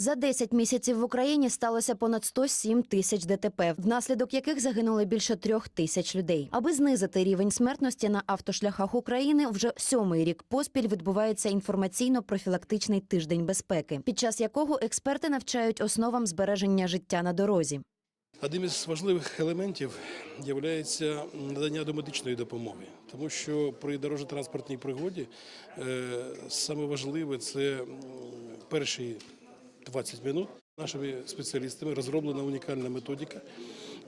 За 10 місяців в Україні сталося понад 107 тисяч ДТП, внаслідок яких загинули більше трьох тисяч людей. Аби знизити рівень смертності на автошляхах України, вже сьомий рік поспіль відбувається інформаційно-профілактичний тиждень безпеки, під час якого експерти навчають основам збереження життя на дорозі. Одним із важливих елементів є надання домедичної допомоги, тому що при дорожньо-транспортній пригоді е, саме важливе це м, перші 20 минут. Нашими спеціалістами розроблена унікальна методика,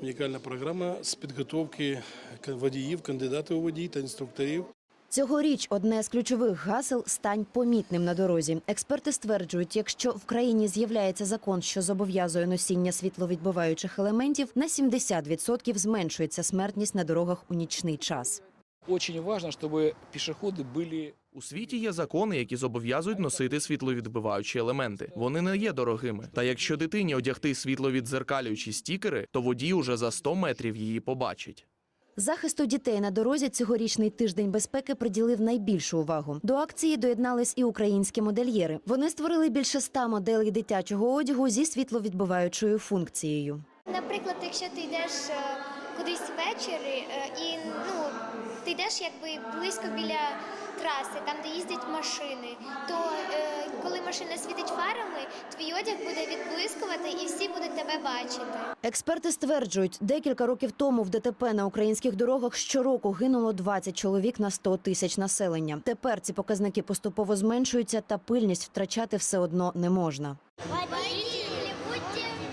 унікальна програма з підготовки водіїв, кандидатів у водії та інструкторів Цьогоріч одне з ключових гасел стань помітним на дорозі. Експерти стверджують, якщо в країні з'являється закон, що зобов'язує носіння світловідбиваючих елементів, на 70% зменшується смертність на дорогах у нічний час. Очень важно, чтобы пешеходы были У світі є закони, які зобов'язують носити світловідбиваючі елементи. Вони не є дорогими. Та якщо дитині одягти світловідзеркалюючі стікери, то водій уже за 100 метрів її побачить. Захисту дітей на дорозі цьогорічний тиждень безпеки приділив найбільшу увагу. До акції доєднались і українські модельєри. Вони створили більше ста моделей дитячого одягу зі світловідбиваючою функцією. Наприклад, якщо ти йдеш е, кудись ввечері е, і ну ти йдеш якби близько біля траси, там де їздять машини, то е, коли машина світить фарами, твій одяг буде відблискувати і всі будуть тебе бачити. Експерти стверджують, декілька років тому в ДТП на українських дорогах щороку гинуло 20 чоловік на 100 тисяч населення. Тепер ці показники поступово зменшуються, та пильність втрачати все одно не можна. Водителі, будьте!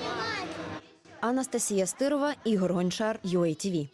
Анастасія Стирова, Ігор Гончар, UATV.